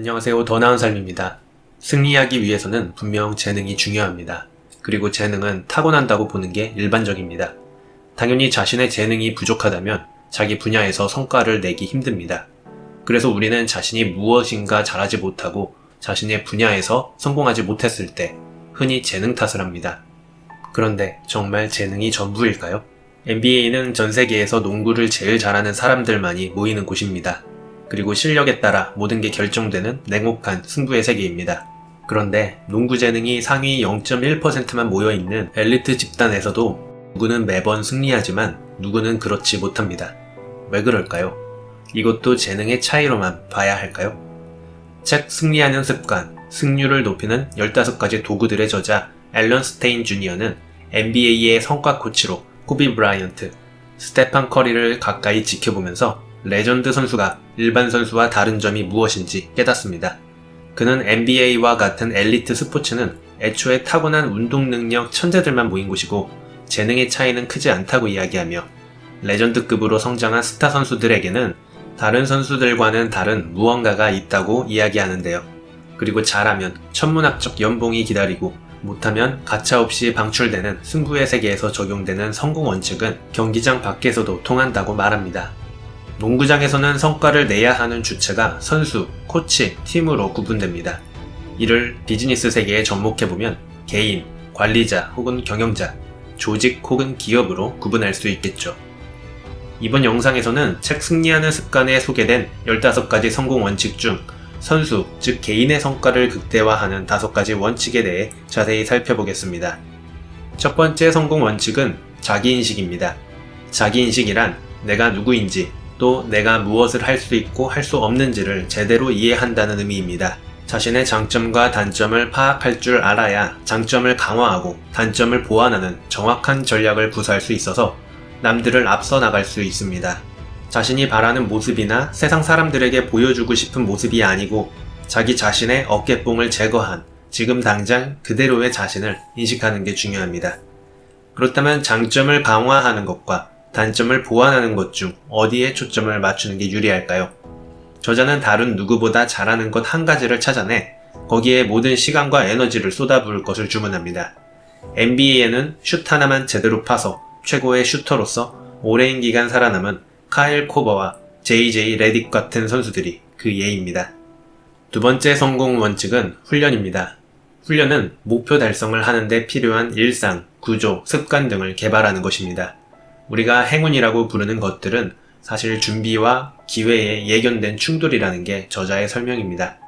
안녕하세요. 더 나은 삶입니다. 승리하기 위해서는 분명 재능이 중요합니다. 그리고 재능은 타고난다고 보는 게 일반적입니다. 당연히 자신의 재능이 부족하다면 자기 분야에서 성과를 내기 힘듭니다. 그래서 우리는 자신이 무엇인가 잘하지 못하고 자신의 분야에서 성공하지 못했을 때 흔히 재능 탓을 합니다. 그런데 정말 재능이 전부일까요? NBA는 전 세계에서 농구를 제일 잘하는 사람들만이 모이는 곳입니다. 그리고 실력에 따라 모든 게 결정되는 냉혹한 승부의 세계입니다. 그런데 농구 재능이 상위 0.1%만 모여있는 엘리트 집단에서도 누구는 매번 승리하지만 누구는 그렇지 못합니다. 왜 그럴까요? 이것도 재능의 차이로만 봐야 할까요? 책 승리하는 습관, 승률을 높이는 15가지 도구들의 저자 앨런 스테인 주니어는 NBA의 성과 코치로 코비 브라이언트, 스테판 커리를 가까이 지켜보면서 레전드 선수가 일반 선수와 다른 점이 무엇인지 깨닫습니다. 그는 NBA와 같은 엘리트 스포츠는 애초에 타고난 운동 능력 천재들만 모인 곳이고 재능의 차이는 크지 않다고 이야기하며 레전드급으로 성장한 스타 선수들에게는 다른 선수들과는 다른 무언가가 있다고 이야기하는데요. 그리고 잘하면 천문학적 연봉이 기다리고 못하면 가차없이 방출되는 승부의 세계에서 적용되는 성공 원칙은 경기장 밖에서도 통한다고 말합니다. 농구장에서는 성과를 내야 하는 주체가 선수, 코치, 팀으로 구분됩니다. 이를 비즈니스 세계에 접목해보면 개인, 관리자 혹은 경영자, 조직 혹은 기업으로 구분할 수 있겠죠. 이번 영상에서는 책 승리하는 습관에 소개된 15가지 성공 원칙 중 선수, 즉 개인의 성과를 극대화하는 5가지 원칙에 대해 자세히 살펴보겠습니다. 첫 번째 성공 원칙은 자기인식입니다. 자기인식이란 내가 누구인지 또 내가 무엇을 할 수 있고 할 수 없는지를 제대로 이해한다는 의미입니다. 자신의 장점과 단점을 파악할 줄 알아야 장점을 강화하고 단점을 보완하는 정확한 전략을 구사할 수 있어서 남들을 앞서 나갈 수 있습니다. 자신이 바라는 모습이나 세상 사람들에게 보여주고 싶은 모습이 아니고 자기 자신의 어깨뽕을 제거한 지금 당장 그대로의 자신을 인식하는 게 중요합니다. 그렇다면 장점을 강화하는 것과 단점을 보완하는 것 중 어디에 초점을 맞추는 게 유리할까요? 저자는 다른 누구보다 잘하는 것 한 가지를 찾아내 거기에 모든 시간과 에너지를 쏟아부을 것을 주문합니다. NBA에는 슛 하나만 제대로 파서 최고의 슈터로서 오랜 기간 살아남은 카일 코버와 JJ 레딕 같은 선수들이 그 예입니다. 두 번째 성공 원칙은 훈련입니다. 훈련은 목표 달성을 하는데 필요한 일상, 구조, 습관 등을 개발하는 것입니다. 우리가 행운이라고 부르는 것들은 사실 준비와 기회에 예견된 충돌이라는 게 저자의 설명입니다.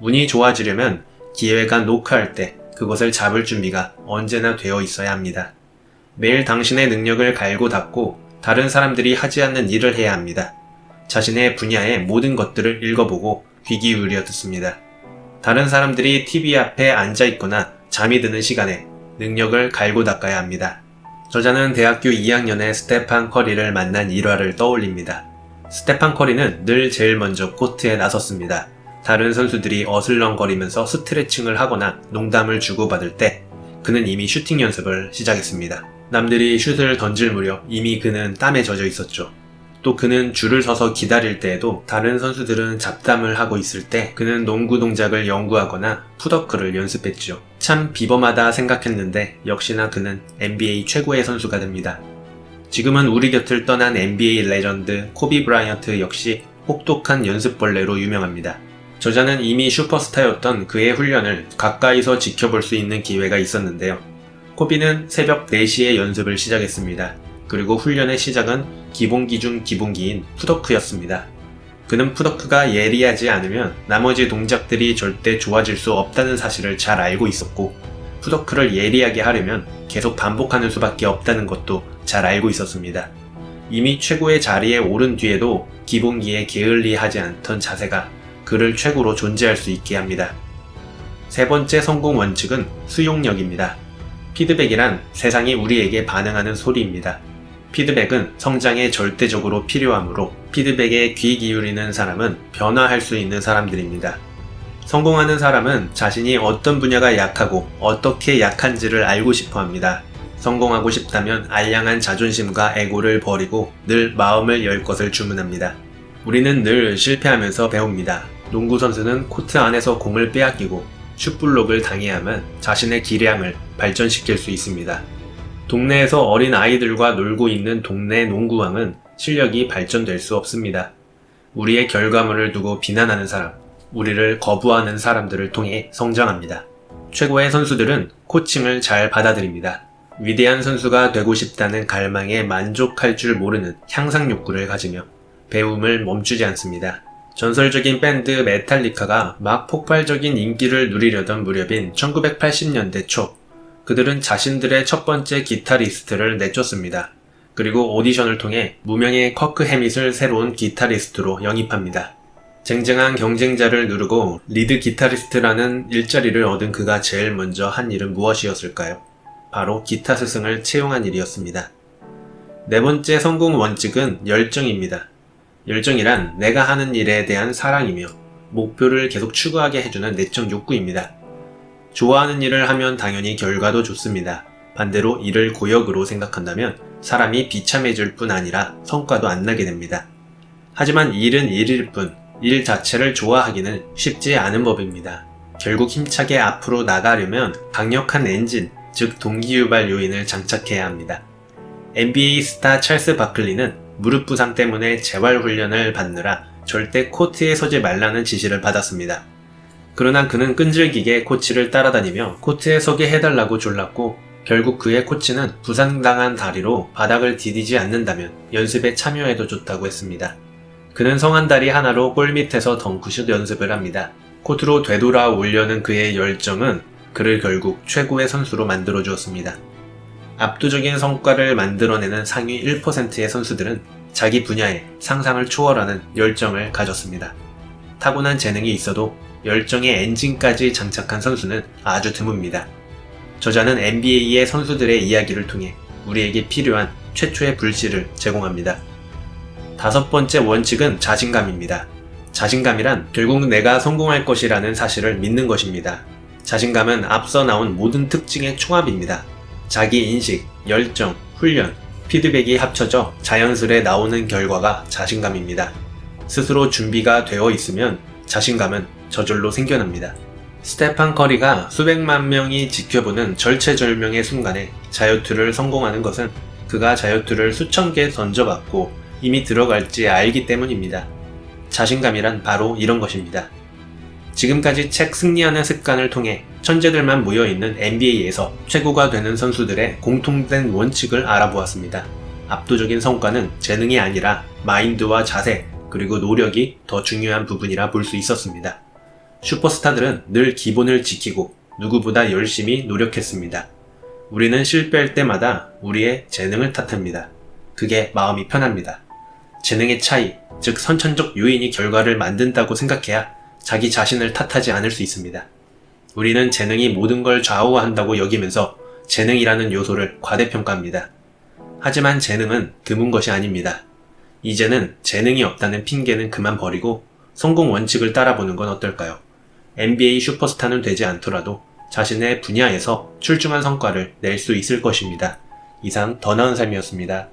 운이 좋아지려면 기회가 녹화할 때 그것을 잡을 준비가 언제나 되어 있어야 합니다. 매일 당신의 능력을 갈고 닦고 다른 사람들이 하지 않는 일을 해야 합니다. 자신의 분야의 모든 것들을 읽어보고 귀 기울여 듣습니다. 다른 사람들이 TV 앞에 앉아 있거나 잠이 드는 시간에 능력을 갈고 닦아야 합니다. 저자는 대학교 2학년에 스테판 커리를 만난 일화를 떠올립니다. 스테판 커리는 늘 제일 먼저 코트에 나섰습니다. 다른 선수들이 어슬렁거리면서 스트레칭을 하거나 농담을 주고받을 때 그는 이미 슈팅 연습을 시작했습니다. 남들이 슛을 던질 무렵 이미 그는 땀에 젖어 있었죠. 또 그는 줄을 서서 기다릴 때에도 다른 선수들은 잡담을 하고 있을 때 그는 농구 동작을 연구하거나 푸더크를 연습했죠. 참 비범하다 생각했는데 역시나 그는 NBA 최고의 선수가 됩니다. 지금은 우리 곁을 떠난 NBA 레전드 코비 브라이언트 역시 혹독한 연습벌레로 유명합니다. 저자는 이미 슈퍼스타였던 그의 훈련을 가까이서 지켜볼 수 있는 기회가 있었는데요. 코비는 새벽 4시에 연습을 시작했습니다. 그리고 훈련의 시작은 기본기 중 기본기인 푸더크였습니다. 그는 푸더크가 예리하지 않으면 나머지 동작들이 절대 좋아질 수 없다는 사실을 잘 알고 있었고, 푸더크를 예리하게 하려면 계속 반복하는 수밖에 없다는 것도 잘 알고 있었습니다. 이미 최고의 자리에 오른 뒤에도 기본기에 게을리하지 않던 자세가 그를 최고로 존재할 수 있게 합니다. 세 번째 성공 원칙은 수용력입니다. 피드백이란 세상이 우리에게 반응하는 소리입니다. 피드백은 성장에 절대적으로 필요하므로 피드백에 귀 기울이는 사람은 변화할 수 있는 사람들입니다. 성공하는 사람은 자신이 어떤 분야가 약하고 어떻게 약한지를 알고 싶어 합니다. 성공하고 싶다면 알량한 자존심과 에고를 버리고 늘 마음을 열 것을 주문합니다. 우리는 늘 실패하면서 배웁니다. 농구 선수는 코트 안에서 공을 빼앗기고 슛블록을 당해야만 자신의 기량을 발전시킬 수 있습니다. 동네에서 어린 아이들과 놀고 있는 동네 농구왕은 실력이 발전될 수 없습니다. 우리의 결과물을 두고 비난하는 사람, 우리를 거부하는 사람들을 통해 성장합니다. 최고의 선수들은 코칭을 잘 받아들입니다. 위대한 선수가 되고 싶다는 갈망에 만족할 줄 모르는 향상 욕구를 가지며 배움을 멈추지 않습니다. 전설적인 밴드 메탈리카가 막 폭발적인 인기를 누리려던 무렵인 1980년대 초, 그들은 자신들의 첫 번째 기타리스트를 내쫓습니다. 그리고 오디션을 통해 무명의 커크 해밋을 새로운 기타리스트로 영입합니다. 쟁쟁한 경쟁자를 누르고 리드 기타리스트라는 일자리를 얻은 그가 제일 먼저 한 일은 무엇이었을까요? 바로 기타 스승을 채용한 일이었습니다. 네 번째 성공 원칙은 열정입니다. 열정이란 내가 하는 일에 대한 사랑이며 목표를 계속 추구하게 해주는 내적 욕구입니다. 좋아하는 일을 하면 당연히 결과도 좋습니다. 반대로 일을 고역으로 생각한다면 사람이 비참해질 뿐 아니라 성과도 안 나게 됩니다. 하지만 일은 일일 뿐, 일 자체를 좋아하기는 쉽지 않은 법입니다. 결국 힘차게 앞으로 나가려면 강력한 엔진, 즉 동기유발 요인을 장착해야 합니다. NBA 스타 찰스 바클리는 무릎 부상 때문에 재활 훈련을 받느라 절대 코트에 서지 말라는 지시를 받았습니다. 그러나 그는 끈질기게 코치를 따라다니며 코트에 서게 해달라고 졸랐고 결국 그의 코치는 부상당한 다리로 바닥을 디디지 않는다면 연습에 참여해도 좋다고 했습니다. 그는 성한 다리 하나로 골 밑에서 덩크슛 연습을 합니다. 코트로 되돌아 오려는 그의 열정은 그를 결국 최고의 선수로 만들어 주었습니다. 압도적인 성과를 만들어내는 상위 1%의 선수들은 자기 분야에 상상을 초월하는 열정을 가졌습니다. 타고난 재능이 있어도 열정의 엔진까지 장착한 선수는 아주 드뭅니다. 저자는 NBA의 선수들의 이야기를 통해 우리에게 필요한 최초의 불씨를 제공합니다. 다섯 번째 원칙은 자신감입니다. 자신감이란 결국 내가 성공할 것이라는 사실을 믿는 것입니다. 자신감은 앞서 나온 모든 특징의 총합입니다. 자기 인식, 열정, 훈련, 피드백이 합쳐져 자연스레 나오는 결과가 자신감입니다. 스스로 준비가 되어 있으면 자신감은 저절로 생겨납니다. 스테판 커리가 수백만 명이 지켜보는 절체절명의 순간에 자유투를 성공하는 것은 그가 자유투를 수천 개 던져봤고 이미 들어갈지 알기 때문입니다. 자신감이란 바로 이런 것입니다. 지금까지 책 승리하는 습관을 통해 천재들만 모여있는 NBA에서 최고가 되는 선수들의 공통된 원칙을 알아보았습니다. 압도적인 성과는 재능이 아니라 마인드와 자세, 그리고 노력이 더 중요한 부분이라 볼 수 있었습니다. 슈퍼스타들은 늘 기본을 지키고 누구보다 열심히 노력했습니다. 우리는 실패할 때마다 우리의 재능을 탓합니다. 그게 마음이 편합니다. 재능의 차이, 즉 선천적 요인이 결과를 만든다고 생각해야 자기 자신을 탓하지 않을 수 있습니다. 우리는 재능이 모든 걸 좌우한다고 여기면서 재능이라는 요소를 과대평가합니다. 하지만 재능은 드문 것이 아닙니다. 이제는 재능이 없다는 핑계는 그만 버리고 성공 원칙을 따라보는 건 어떨까요? NBA 슈퍼스타는 되지 않더라도 자신의 분야에서 출중한 성과를 낼 수 있을 것입니다. 이상 더 나은 삶이었습니다.